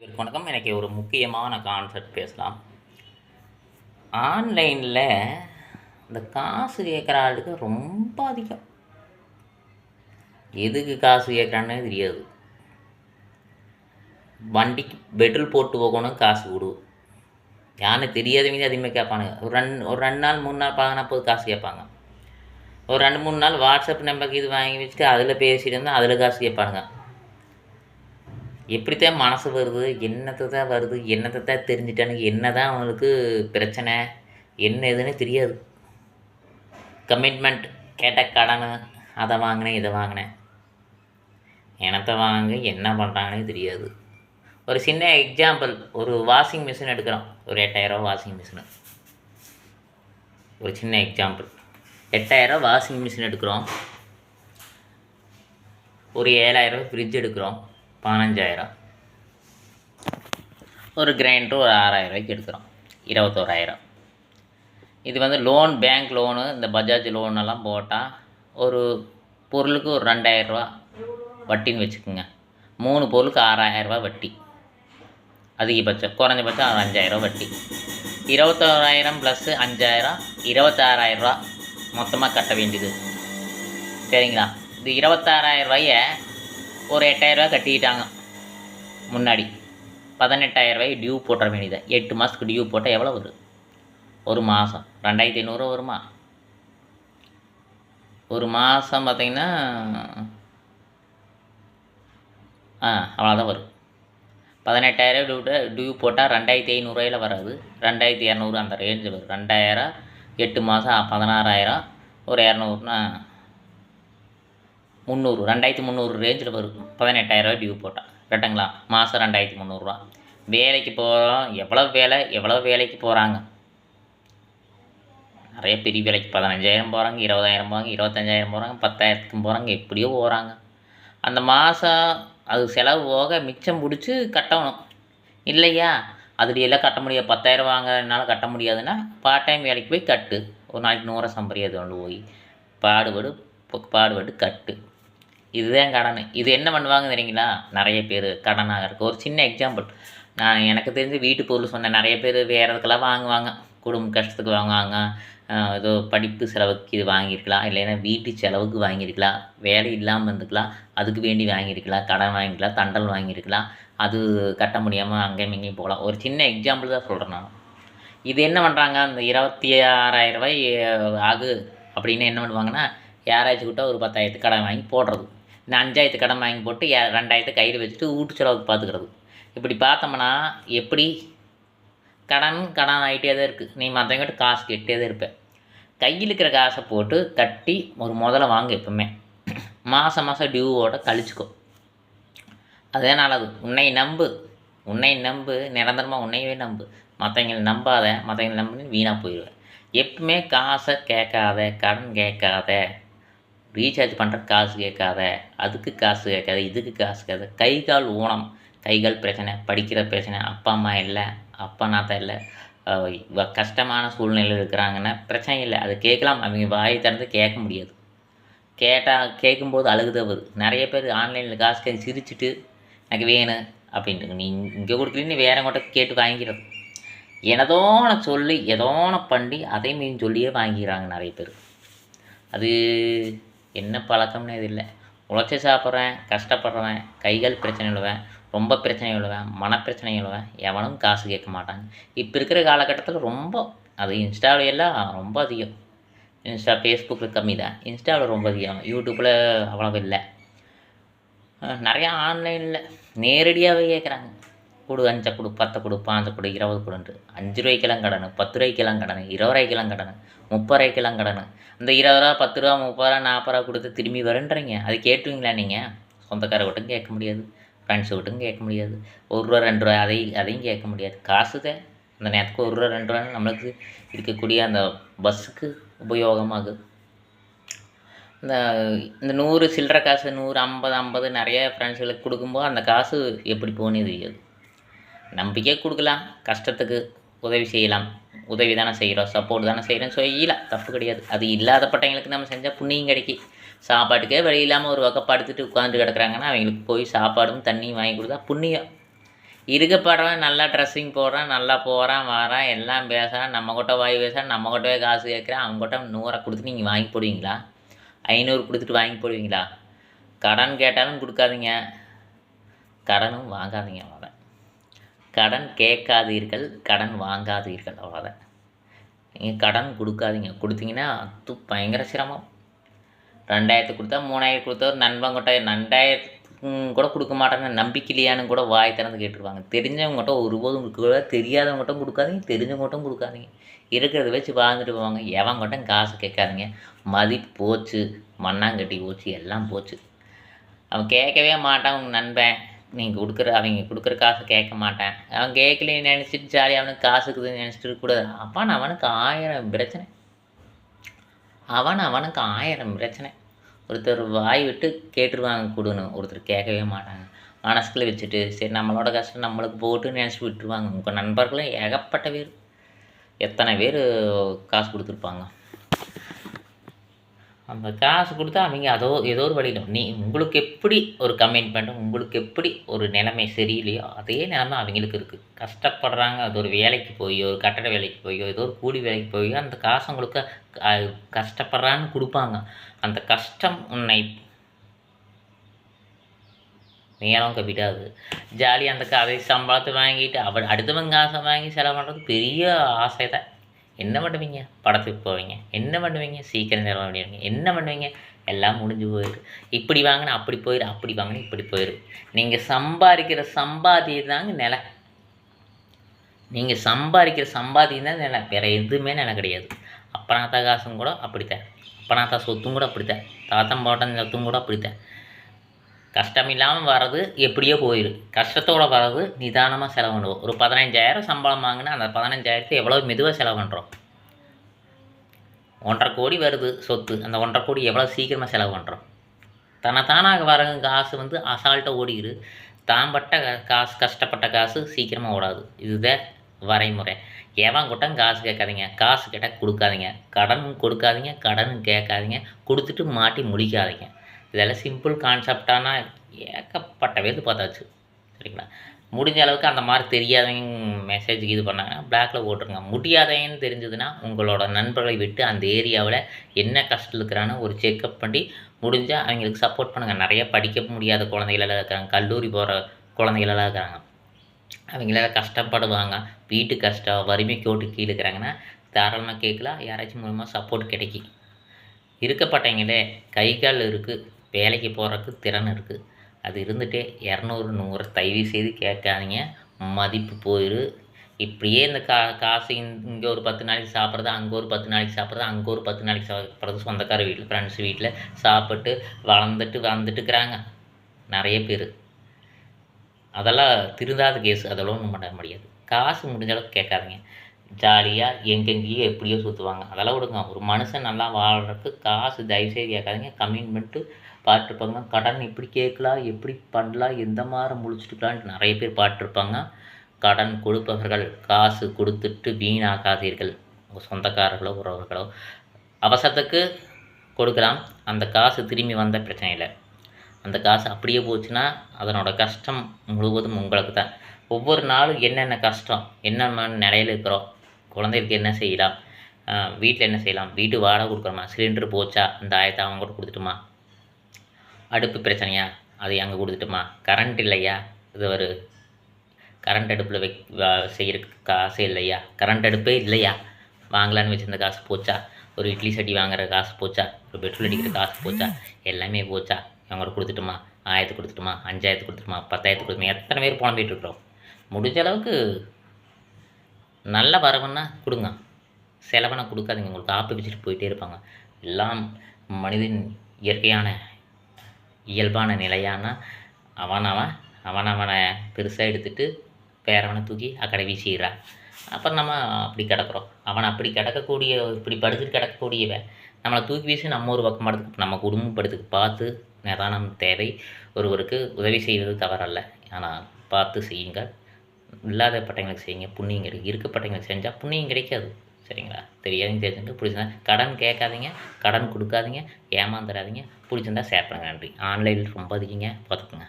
வணக்கம். எனக்கு ஒரு முக்கியமான கான்செப்ட் பேசலாம். ஆன்லைனில் இந்த காசு கேட்குற ஆளுக்கு ரொம்ப அதிகம். எதுக்கு காசு கேட்குறான்னே தெரியாது. வண்டிக்கு பெட்ரோல் போட்டு போகணும் காசு கொடு. யாருன்னு தெரியாதவங்க அதிகமாக கேட்பானுங்க. ஒரு ரெண் ஒரு ரெண்டு நாள் மூணு நாள் பார்க்கனா போது காசு கேட்பாங்க. ஒரு ரெண்டு மூணு நாள் வாட்ஸ்அப் நம்பருக்கு இது வாங்கி வச்சுட்டு அதில் பேசிட்டு இருந்தால் அதில் காசு கேட்பானுங்க. எப்படித்தான் மனசு வருது என்னத்தை தான் வருது என்னத்தை தான் தெரிஞ்சிட்டானுங்க என்ன தான் அவனுக்கு பிரச்சனை என்ன ஏதுன்னு தெரியாது. கமிட்மெண்ட் கேட்ட கடன் அதை வாங்கினேன் இதை வாங்கினேன். எனத்தை வாங்க என்ன பண்ணுறாங்கன்னே தெரியாது. ஒரு சின்ன எக்ஸாம்பிள் ஒரு வாஷிங் மிஷின் எடுக்கிறோம். ஒரு எட்டாயிரம் வாஷிங் மிஷினு ஒரு சின்ன எக்ஸாம்பிள் எட்டாயிரம் வாஷிங் மிஷின் எடுக்கிறோம். ஒரு ஏழாயிரம் ஃப்ரிட்ஜ் எடுக்கிறோம். பதினஞ்சாயிரம். ஒரு கிரைண்டர் ஒரு ஆறாயிரம் ரூபாய்க்கு எடுக்கிறோம். இருபத்தோராயிரம். இது வந்து லோன் பேங்க் லோனு இந்த பஜாஜ் லோன் எல்லாம் போட்டால் ஒரு பொருளுக்கு ஒரு ரெண்டாயிரரூவா வட்டின்னு வச்சுக்கோங்க. மூணு பொருளுக்கு ஆறாயிரரூவா வட்டி. அதிகபட்சம் குறைஞ்சபட்சம் ஒரு அஞ்சாயிரரூவா வட்டி. இருபத்தோராயிரம் ப்ளஸ்ஸு அஞ்சாயிரம் இருபத்தாறாயிரரூவா மொத்தமாக கட்ட வேண்டியது. சரிங்களா? இது இருபத்தாறாயிரம் ஒரு எட்டாயிரரூவா கட்டிக்கிட்டாங்க. முன்னாடி பதினெட்டாயிரரூவாய் டியூ போட்டுற வேண்டியது. எட்டு மாதத்துக்கு டியூ போட்டால் எவ்வளோ வரும் ஒரு மாதம் ரெண்டாயிரத்தி ஐநூறுரூவா வருமா? ஒரு மாதம் பார்த்தீங்கன்னா ஆ அவ்வளோதான் வரும். பதினெட்டாயிரம் டியூ டியூ போட்டால் ரெண்டாயிரத்தி ஐநூறுரூவாயில் வராது. ரெண்டாயிரத்தி இரநூறு அந்த ரேஞ்சில் வரும். ரெண்டாயிரம் எட்டு மாதம் பதினாறாயிரம் ஒரு இரநூறுனா முந்நூறு ரெண்டாயிரத்தி முந்நூறு ரேஞ்சில் வரும். பதினெட்டாயிரரூவா டியூ போட்டால் கரெக்டுங்களா? மாதம் ரெண்டாயிரத்தி முந்நூறுரூவா வேலைக்கு போகிறோம் எவ்வளோ வேலை? எவ்வளோ வேலைக்கு போகிறாங்க நிறைய பெரிய வேலைக்கு பதினஞ்சாயிரம் போகிறாங்க இருபதாயிரம் போகிறாங்க இருபத்தஞ்சாயிரம் போகிறாங்க பத்தாயிரத்துக்கும் போகிறாங்க எப்படியோ போகிறாங்க அந்த மாதம் அது செலவு போக மிச்சம் பிடிச்சி கட்டணும். இல்லையா? அதுல எல்லாம் கட்ட முடியாது. பத்தாயிரம் வாங்குறதுனால கட்ட முடியாதுன்னா பார்ட் டைம் வேலைக்கு போய் கட்டு. ஒரு நாளைக்கு நூறு சம்பரியாது கொண்டு போய் பாடுபடு பாடுபட்டு கட்டு. இதுதான் கடன். இது என்ன பண்ணுவாங்க தெரியுங்களா? நிறைய பேர் கடனாக இருக்குது ஒரு சின்ன எக்ஸாம்பிள் நான் எனக்கு தெரிஞ்சு வீட்டு பொருள் சொன்னேன் நிறைய பேர் வேறு இதுக்கெல்லாம் வாங்குவாங்க. குடும்ப கஷ்டத்துக்கு வாங்குவாங்க. ஏதோ படிப்பு செலவுக்கு இது வாங்கியிருக்கலாம். இல்லைன்னா வீட்டு செலவுக்கு வாங்கியிருக்கலாம். வேலை இல்லாமல் இருந்துக்கலாம். அதுக்கு வேண்டி வாங்கியிருக்கலாம். கடன் வாங்கிக்கலாம் தண்டல் வாங்கியிருக்கலாம். அது கட்ட முடியாமல் அங்கேயும் இங்கேயும் போகலாம். ஒரு சின்ன எக்ஸாம்பிள் தான் சொல்கிறேன் நான். இது என்ன பண்ணுறாங்க அந்த இருபத்தி ஆறாயிரம் ரூபாய் ஆகு அப்படின்னு என்ன பண்ணுவாங்கன்னா யாராச்சும் கிட்ட ஒரு பத்தாயிரத்து கடன் வாங்கி போடுறது. இந்த அஞ்சாயிரத்து கடன் வாங்கி போட்டு ரெண்டாயிரத்து கையில் வச்சுட்டு வீட்டு செலவுக்கு பார்த்துக்கிறது இப்படி பார்த்தோம்னா எப்படி? கடன் கடன் ஆகிட்டே தான் இருக்குது நீ மற்றவங்கிட்ட காசு கேட்டே தான் இருப்பேன் கையில் இருக்கிற காசை போட்டு கட்டி ஒரு முதல்ல வாங்க எப்பவுமே. மாதம் மாதம் டியூவோட கழிச்சுக்கோ. அதே நல்லது. உன்னை நம்பு. உன்னை நம்பு. நிரந்தரமாக உன்னையவே நம்பு. மற்றவங்களை நம்பாத மற்றவங்களை நம்புன்னு வீணாக போயிடுவேன் எப்பவுமே காசை கேட்காத கடன் கேட்காத. ரீசார்ஜ் பண்ணுற காசு கேட்காத அதுக்கு காசு கேட்காத இதுக்கு காசு கேட்காத. கை கால் ஊனம் கை கால் பிரச்சனை படிக்கிற பிரச்சனை அப்பா அம்மா இல்லை அப்பா நாத்தா இல்லை கஷ்டமான சூழ்நிலையில் இருக்கிறாங்கன்னா பிரச்சனை இல்லை. அது கேட்கலாம். அவங்க வாய் திறந்து கேட்க முடியாது. கேட்டால் கேட்கும்போது அழுகுதவுது நிறைய பேர் ஆன்லைனில் காசு கேட்டு சிரிச்சிட்டு எனக்கு வேணும் அப்படின்ட்டு நீ இங்கே கொடுக்கலன்னு வேற கூட கேட்டு வாங்கிக்கிறது. எனதோன சொல்லி எதோன பண்ணி அதே மீன் சொல்லியே வாங்கிக்கிறாங்க நிறைய பேர். அது என்ன பழக்கம்னு இது இல்லை. உழைச்சி சாப்பிட்றேன் கஷ்டப்படுறவன் கைகள் பிரச்சனை உள்ளவன் ரொம்ப பிரச்சனை உள்ளவன் மனப்பிரச்சனை உள்ளவன் எவனும் காசு கேட்க மாட்டாங்க. இப்போ இருக்கிற காலகட்டத்தில் ரொம்ப அது இன்ஸ்டாவிலையெல்லாம் ரொம்ப அதிகம். இன்ஸ்டா ஃபேஸ்புக்கில் கம்மி தான் இன்ஸ்டாவில் ரொம்ப அதிகம். யூடியூப்பில் அவ்வளோ இல்லை. நிறையா ஆன்லைனில் நேரடியாகவே கேட்குறாங்க. கொடு அஞ்சை கொடு பத்தை கொடு பாஞ்சை கொடு இருபது கொடுன்ட்டு அஞ்சு ரூபாய்க்கெல்லாம் கடன் பத்து ரூபாய்க்கெல்லாம் கடன் இருபது ரூபாய்க்கெல்லாம் கடன் முப்பது ரூபாய்க்கெல்லாம் கடன். இந்த இருபது ரூபா பத்து ரூபா முப்பது ரூபா நாற்பது ரூபா கொடுத்து திரும்பி வரேன்றீங்க. அது கேட்டுவீங்களா நீங்கள் சொந்தக்காரகிட்டையும் கேட்க முடியாது. ஃப்ரெண்ட்ஸு கிட்டும் கேட்க முடியாது. ஒரு ரூபா ரெண்டு ரூபா அதையும் அதையும் கேட்க முடியாது. காசு தான். அந்த நேரத்துக்கு ஒரு ரூபா ரெண்டு ரூபா நம்மளுக்கு இருக்கக்கூடிய அந்த பஸ்ஸுக்கு உபயோகமாகுது. இந்த இந்த நூறு சில்லற காசு நூறு ஐம்பது ஐம்பது நிறைய ஃப்ரெண்ட்ஸுகளுக்கு கொடுக்கும்போது அந்த காசு எப்படி போகணும்னு தெரியாது நம்பிக்கை கொடுக்கலாம் கஷ்டத்துக்கு உதவி செய்யலாம் உதவி தானே செய்கிறோம் சப்போர்ட் தானே செய்கிறோம் செய்யலாம் தப்பு கிடையாது. அது இல்லாதப்பட்டவங்களுக்கு நம்ம செஞ்சால் புண்ணியம் கிடைக்கி. சாப்பாட்டுக்கே வழி இல்லாமல் ஒரு பக்கம் படுத்துட்டு உட்காந்துட்டு கிடக்குறாங்கன்னா அவங்களுக்கு போய் சாப்பாடும் தண்ணியும் வாங்கி கொடுத்தா புண்ணியம். இருக்கப்படுறவன் நல்லா ட்ரெஸ்ஸிங் போடுறான் நல்லா போகிறான் வரான் எல்லாம் பேசுகிறான் நம்ம கிட்ட வாய் பேசுகிறான் நம்ம கிட்டவே காசு கேட்குறான் அவங்ககிட்ட நூறை கொடுத்து நீங்கள் வாங்கி போடுவீங்களா? ஐநூறு கொடுத்துட்டு வாங்கி போடுவீங்களா? கடன் கேட்டாலும் கொடுக்காதீங்க. கடனும் வாங்காதீங்க கடன் கேட்காதீர்கள் கடன் வாங்காதீர்கள் அவ்வளோதான் நீங்கள் கடன் கொடுக்காதீங்க. கொடுத்தீங்கன்னா அது பயங்கர சிரமம். ரெண்டாயிரத்து கொடுத்தா மூணாயிரம் கொடுத்தா ஒரு நண்பன் கிட்ட ரெண்டாயிரத்து கூட கொடுக்க மாட்டாங்க நம்பிக்கையிலையான்னு கூட வாய் திறந்து கேட்டுருவாங்க. தெரிஞ்சவங்ககிட்ட ஒருபோதும் கொடுக்க தெரியாதவங்ககிட்ட கொடுக்காதீங்க தெரிஞ்சவங்ககிட்டும் கொடுக்காதீங்க. இருக்கிறத வச்சு வாழ்ந்துட்டு போவாங்க. எவங்கிட்டும் காசு கேட்காதீங்க. மதிப்பு போச்சு மண்ணாங்கட்டி போச்சு எல்லாம் போச்சு. அவன் கேட்கவே மாட்டான் உங்கள் நண்பன். நீங்கள் கொடுக்குற அவங்க கொடுக்குற காசை கேட்க மாட்டேன். அவன் கேட்கலன்னு நினச்சிட்டு ஜாலியாக அவனுக்கு காசு இருக்குதுன்னு நினச்சிட்டு இருக்கக்கூடாது அப்பான் அவனுக்கு ஆயிரம் பிரச்சனை. அவன் அவனுக்கு ஆயிரம் பிரச்சனை. ஒருத்தர் வாய் விட்டு கேட்டுருவாங்க கொடுன்னு. ஒருத்தர் கேட்கவே மாட்டாங்க. மனசுக்குள்ளே வச்சுட்டு சரி நம்மளோட கஷ்டம் நம்மளுக்கு போட்டுன்னு நினச்சி விட்டுருவாங்க. உங்கள் நண்பர்களும் ஏகப்பட்ட பேர். எத்தனை பேர் காசு கொடுத்துருப்பாங்க. அந்த காசு கொடுத்தா அவங்க அதோ ஏதோ ஒரு வழியில் நீ உங்களுக்கு எப்படி ஒரு கமிட்மெண்ட் உங்களுக்கு எப்படி ஒரு நிலைமை சரியில்லையோ அதே நிலைமை அவங்களுக்கு இருக்குது கஷ்டப்படுறாங்க அது ஒரு வேலைக்கு போயோ ஒரு கட்டட வேலைக்கு போயோ ஏதோ ஒரு கூலி வேலைக்கு போயோ அந்த காசு உங்களுக்கு கஷ்டப்படுறான்னு கொடுப்பாங்க. அந்த கஷ்டம் உன்னை நேரம் விடாது. ஜாலியாக அந்த கதை சம்பளத்தை வாங்கிட்டு அவ அடுத்தவங்க காசை வாங்கி செலவு பண்ணுறது பெரிய ஆசை தான் என்ன பண்ணுவீங்க? படத்துக்கு போவீங்க. என்ன பண்ணுவீங்க? சீக்கிரம் செலவு பண்ணிடுவீங்க என்ன பண்ணுவீங்க? எல்லாம் முடிஞ்சு போயிடு இப்படி வாங்கினா அப்படி போயிடு அப்படி வாங்கினா இப்படி போயிடு நீங்கள் சம்பாதிக்கிற சம்பாதியம் தாங்க நிலை. நீங்கள் சம்பாதிக்கிற சம்பாதியம் தான் நிலை. வேறு எதுவுமே நிலை கிடையாது. அப்பனாத்தா காசும் கூட அப்படித்தான். அப்பனாத்தா சொத்தும் கூட அப்படித்தான். தாத்தன் பாட்டன் சொத்தும் கூட அப்படித்தான். கஷ்டம் இல்லாமல் வர்றது எப்படியோ போயிடும் கஷ்டத்தோட வர்றது நிதானமாக செலவு பண்ணுவோம். ஒரு பதினஞ்சாயிரம் சம்பளம் வாங்கினா அந்த பதினஞ்சாயிரத்தை எவ்வளோ மெதுவாக செலவு பண்ணுறோம் ஒன்றரை கோடி வருது சொத்து. அந்த ஒன்றரை கோடி எவ்வளோ சீக்கிரமாக செலவு பண்ணுறோம் தனத்தானாக வர காசு வந்து அசால்ட்டாக ஓடிடு தான் பட்ட கா- காசு கஷ்டப்பட்ட காசு சீக்கிரமாக ஓடாது. இதுதான் வரைமுறை. எவன் கூட்டம் காசு கேட்காதீங்க. காசு கேட்டால் கொடுக்காதீங்க. கடனும் கொடுக்காதீங்க. கடனும் கேட்காதீங்க. கொடுத்துட்டு மாட்டி முடிக்காதீங்க. இதெல்லாம் சிம்பிள் கான்செப்டானா ஏகப்பட்ட பேர் பார்த்தாச்சு. சரிங்களா? முடிஞ்ச அளவுக்கு அந்த மாதிரி தெரியாதவங்க மெசேஜுக்கு இது பண்ணாங்கன்னா பிளாக்ல போட்டுருங்க. முடியாதவங்கன்னு தெரிஞ்சதுன்னா உங்களோட நண்பர்களை விட்டு அந்த ஏரியாவில் என்ன கஷ்டத்தில் இருக்கிறான்னு ஒரு செக்கப் பண்ணி முடிஞ்சால் அவங்களுக்கு சப்போர்ட் பண்ணுங்கள் நிறைய படிக்க முடியாத குழந்தைகளெல்லாம் இருக்கிறாங்க கல்லூரி போகிற குழந்தைகளெல்லாம் இருக்கிறாங்க அவங்களெல்லாம் கஷ்டப்படுவாங்க. வீட்டு கஷ்டம் வறுமை கோட்டு கீழே இருக்கிறாங்கன்னா தாராளமாக கேட்கலாம். யாராச்சும் மூலமாக சப்போர்ட் கிடைக்கும். இருக்கப்பட்டவங்களே கை கால் இருக்குது வேலைக்கு போகிறதுக்கு திறன் இருக்குது அது இருந்துகிட்டே இரநூறு நூறு தயவு செய்து கேட்காதீங்க. மதிப்பு போயிடும் இப்படியே இந்த கா காசு இங்கே ஒரு பத்து நாளைக்கு சாப்பிட்றது அங்கே ஒரு பத்து நாளைக்கு சாப்பிட்றது அங்கே ஒரு பத்து நாளைக்கு சாப்பிட்றது சொந்தக்கார வீட்டில் ஃப்ரெண்ட்ஸ் வீட்டில் சாப்பிட்டு வளர்ந்துட்டு வந்துட்டுக்கிறாங்க நிறைய பேர். அதெல்லாம் திருந்தாத கேஸ் அதெல்லாம் ஒன்றும் பண்ண முடியாது. காசு முடிஞ்ச அளவுக்கு கேட்காதீங்க. ஜாலியாக எங்கெங்கேயோ எப்படியோ சுற்றுவாங்க அதெல்லாம் விடுங்க. ஒரு மனுஷன் நல்லா வாழ்கிறதுக்கு காசு தயவுசெய்து கேட்காதீங்க. கமிட்மெண்ட்டு பார்த்துருப்பாங்க கடன் எப்படி கேட்கலாம் எப்படி பண்ணலாம் எந்த மாதிரி முழிச்சிட்டுக்கலான்ட்டு நிறைய பேர் பாட்டிருப்பாங்க. கடன் கொடுப்பவர்கள் காசு கொடுத்துட்டு வீணாக்காதீர்கள் உங்கள் சொந்தக்காரர்களோ உறவுகளோ. அவசரத்துக்கு கொடுக்கலாம். அந்த காசு திரும்பி வந்த பிரச்சனை இல்லை அந்த காசு அப்படியே போச்சுன்னா அதனோட கஷ்டம் முழுவதும் உங்களுக்கு தான் ஒவ்வொரு நாளும் என்னென்ன கஷ்டம் என்னென்ன நிலையில் இருக்கிறோம் குழந்தைகளுக்கு என்ன செய்யலாம்? வீட்டில் என்ன செய்யலாம்? வீட்டு வாடகை கொடுக்குறோமா சிலிண்டர் போச்சா? இந்த ஆயத்தை அவங்க கூட கொடுத்துட்டுமா? அடுப்பு பிரச்சனையா? அது அங்கே கொடுத்துட்டுமா? கரண்ட் இல்லையா? இது ஒரு கரண்ட் அடுப்பில் வை செய்கிறதுக்கு காசே இல்லையா? கரண்ட் அடுப்பே இல்லையா? வாங்கலான்னு வச்சுருந்த காசு போச்சா? ஒரு இட்லி சட்டி வாங்குற காசு போச்சா? ஒரு பெட்ரோல் அடிக்கிற காசு போச்சா? எல்லாமே போச்சா? அவங்கள்ட்ட கொடுத்துட்டுமா? ஆயிரத்து கொடுத்துட்டுமா? அஞ்சாயிரத்து கொடுத்துட்டுமா? பத்தாயிரத்து கொடுத்துமா எத்தனை பேர் புலம்பிகிட்டு இருக்கிறோம்? முடிஞ்ச அளவுக்கு நல்ல வரவுன்னா கொடுங்க. செலவனை கொடுக்காதீங்க. உங்களுக்கு ஆப்பு வச்சுட்டு போயிட்டே இருப்பாங்க. எல்லாம் மனிதன் இயற்கையான இயல்பான நிலையான அவன் அவன் அவன் அவனை பெருசாக எடுத்துகிட்டு பேரவனை தூக்கி அக்கடை வீசிடுறான் அப்புறம் நம்ம அப்படி கிடக்குறோம். அவன் அப்படி கிடக்கக்கூடிய இப்படி படுத்துட்டு கிடக்கக்கூடியவன் நம்மளை தூக்கி வீசி நம்ம ஒரு பக்கம் படுத்துக்கு நம்ம குடும்பம் படுத்துக்கு பார்த்து நிதானம் தேவை. ஒருவருக்கு உதவி செய்வது தவறல்ல. ஆனால் பார்த்து செய்யுங்கள். இல்லாத பட்டங்களுக்கு செய்யுங்க புண்ணியம் கிடைக்கும். இருக்கப்பட்டவங்களுக்கு செஞ்சால் புண்ணியம் கிடைக்காது. சரிங்களா? தெரியாதுங்க தெரிஞ்சுட்டு பிடிச்சிருந்தா கடன் கேட்காதீங்க கடன் கொடுக்காதீங்க ஏமாந்துடாதீங்க பிடிச்சிருந்தா ஷேர் பண்ணுங்க. நன்றி. ஆன்லைனில் ரொம்ப அதிகங்க. பார்த்துக்குங்க.